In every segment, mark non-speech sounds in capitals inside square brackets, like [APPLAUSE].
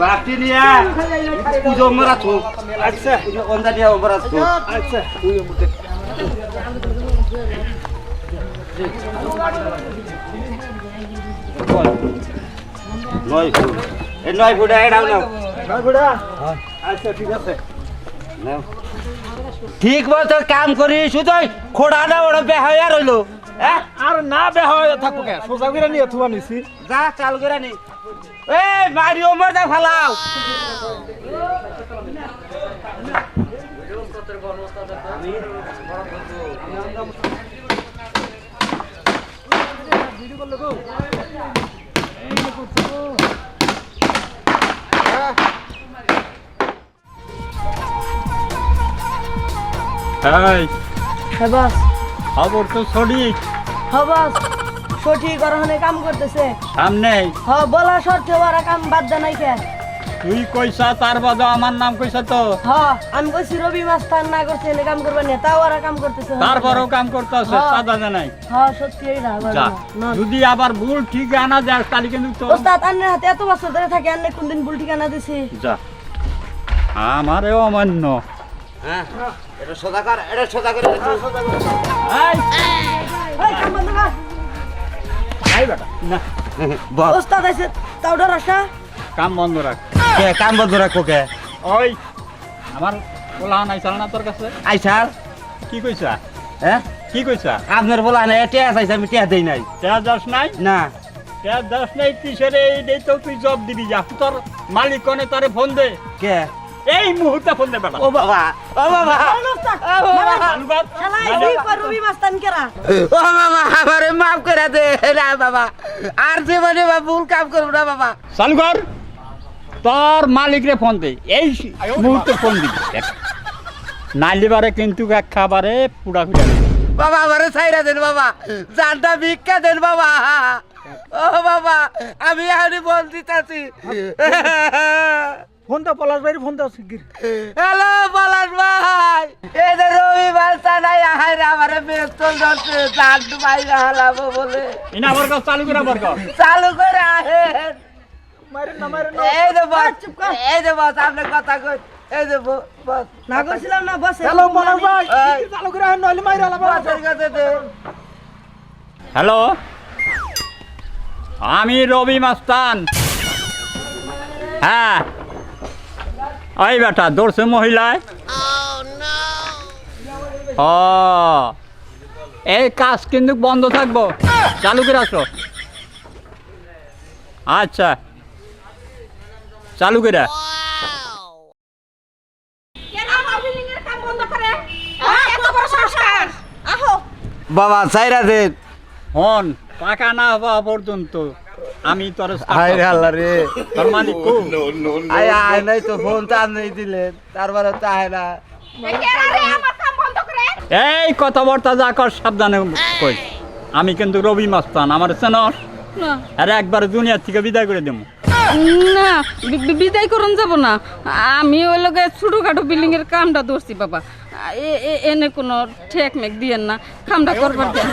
বাটি নিয়ে পুজো মরা তো আচ্ছা। অন্দা নিয়ে মরা তো আচ্ছা। নয় ফুট। এই নয় ফুট এটাও নাও আচ্ছা ঠিক আছে। নাও। ঠিক মতো কাম করি শুধু খোড়া না ওরা বেহায়া রইল। আর না বে হয় থাকব সোজা করে নিয়ে থুয়া নিছি। যা চাল করে নি। এই মারি ওমর দা ফালাও। হ্যাঁ বস। খবর তো সঠিক। হ্যাঁ বস। সঠিক ওখানে কাম করতেছে। সামনে। হ বলা সত্ত্বেও ওরা কাম বাদ দেয় নাই কে তুই কইসা তার বাদে আমার নাম কইসা তো? হ আমি কইছি রবি মাস তার না করছে এনে কাম করবে না তাও ওরা কাম করতেছে। তারপরেও কাম করতে আছে হ্যাঁ। সাদা জানাই হ্যাঁ সত্যি এই না যা যদি আবার ভুল ঠিক আনা যায় তাহলে কিন্তু তো ওস্তাদ আন্নের হাতে এত বছর ধরে থাকে আন্নে কোনদিন ভুল ঠিকানা দিছি? যা। আমারে অমান্য। হ্যাঁ এটা সোজা কর এটা সোজা করে দে। তুই। এই, এই কাম বন্ধ কর। এই বেটা। না। [LAUGHS] বস ওস্তাদ আছে তাও ডরাস না কাম বন্ধ রাখ। কে কাম বন্ধ রাখো কে? ওই আমার বলা নাই চাল না তোর কাছে? আইসার কি কইছা? হ্যাঁ? কি কইছা? আপনার বলা না টিয়া চাইছে আমি টিয়া দেই নাই। টেয়া যাস নাই? না। টেয়া যাস নাই কিসের এই দেই তো তুই জব দিবি যা। তোর মালিক কনে তারে ফোন দে। কে? এই মুহূর্তে ফোন দে বেটা ও বাবা ও বাবা। আমারে মাফ করে দে। না বাবা আর জীবনে বা ভুল কাম করব না বাবা। চালু কর তোর মালিকরে ফোন দে। এই মুহূর্তে ফোন দিবি। নাইলিবারে কিন্তু এক খাবারে পুরা ফিরা বাবা আমারে ছাইরা দেন বাবা। জানটা ভিক্ষা দেন বাবা। ও বাবা আমি এখনই বল দিতাছি। ফোন দাও পলাশ ভাইয়ের ফোন দাও শিগগির। হ্যালো পলাশ ভাই। এই যে রবি নাই আহাই রে আমারে বেতন ভাই হালাবো বলে। ইনা কাছে চালু করে কাছে চালু করে আহেন মারেন না মারেন না। এই যে বস এই যে বস আপনি কথা কই। এই যে বস। না করছিলাম না বস হ্যালো পলাশ ভাই। চালু করে আহেন নইলে মাইরা বসের কাছে দে। হ্যালো। আমি রবি মাস্তান। হ্যাঁ। ওই বেটা দৌড়ছে মহিলায়? ও এই কাজ কিন্তু বন্ধ থাকব। চালু করে আসো। আচ্ছা। চালু করে। বাবা ছাইরা দেন হন টাকা না হওয়া পর্যন্ত। আমি তোর হাই রে আল্লাহ রে। তোর মালিক কো? আয় আয় নাই তো ফোন তো আপনি দিলেন। তারপরে তো আয় না। এই কথাবার্তা যা কর সাবধানে কই। আমি কিন্তু রবি মাস্তান আমার চেনস না। আর একবার দুনিয়ার থেকে বিদায় করে দেবো। না বিদায় করুন যাব না। আমি ওই লগে ছোটোখাটো বিল্ডিং এর কামটা ধরছি বাবা। এ- এ- এনে কোনো ঠেক মেক দিয়েন না। কামটা করবার দেন।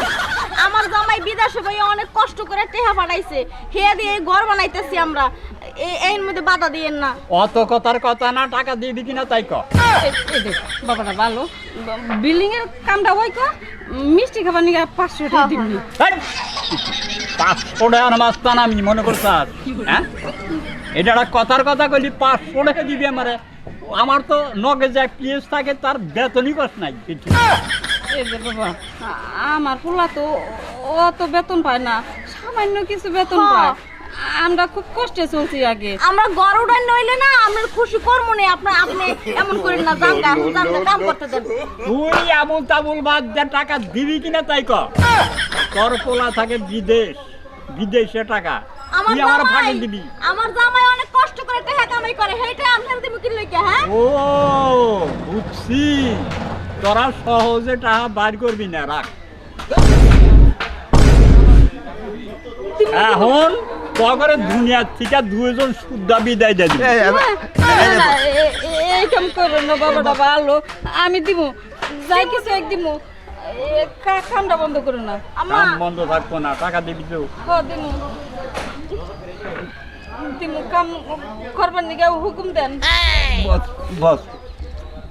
আমার জামাই বিদেশে ভাই অনেক কষ্ট করে টেহা বানাইছে। হেয়া দিয়ে ঘর বানাইতেছি আমরা। এ- এর মধ্যে বাধা দিয়েন না। অত কথার কথা না টাকা দিবি কিনা তাই ক। এই বাবাটা ভালো। বিল্ডিং এর কামটা ওই কা? মিষ্টি খাবার নিয়ে পাঁচশো টাকা দিবি। হেই! পাঁচশো টাকার মাস্তান আমি মনে করছি হ্যাঁ? এটা একটা কথার কথা কইলি পাঁচশো টাকা দিবি আমারে। আমার তো নগে যে পিএস থাকে তার বেতনই কষ্ট নাই। কিছু এই যে বাবা আমার পোলা তো অত বেতন পায় না সামান্য কিছু বেতন পায়। আমরা খুব কষ্টে চলছি আগে। আমরা উড়ান নইলে না আমরা খুশি করব না আপনার আপনি এমন করেন না জানগা এখন কাম করতে দেন। তুই আবুল তাবুল বাদ দে টাকা দিবি কিনা তাই ক তোর পোলা থাকে বিদেশ বিদেশে টাকা। আমার আমার জামাই দিবি। আমার জামাই অনেক কষ্ট করে টেহা কামাই করে হেইটা আপনার দিব কি লইকে হ্যাঁ? ও বুঝছি। তোরা সহজে টাকা বার করবি না রাখ। এখন তগরে দুনিয়ার থেকে দুজন শুদ্ধ বিদায় দিয়ে দিবি। এই কাম করো না বাবাটা ভালো। আমি দিব যাই কিছু এক দিব এ, কা- কামটা বন্ধ করো না। আমা কাম বন্ধ থাকব না টাকা দিবি তো। দিব দিমু। কাম করবার নিকে হুকুম দেন। বস বস।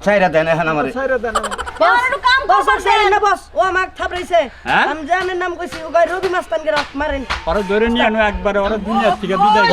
ছাইরা দেন এখন আমারে। সাইরা দেন। আমার। বস কাম বস ছেড়েন না বস। ও আমাকে থাপড়াইছে। হ্যাঁ? আমি জানের নাম কইছি ও কয় রবি মাস্তানকে রাখ মারেন। ওরা ধরে নিয়ে একবারে ওরা দুনিয়া থেকে বিদায়।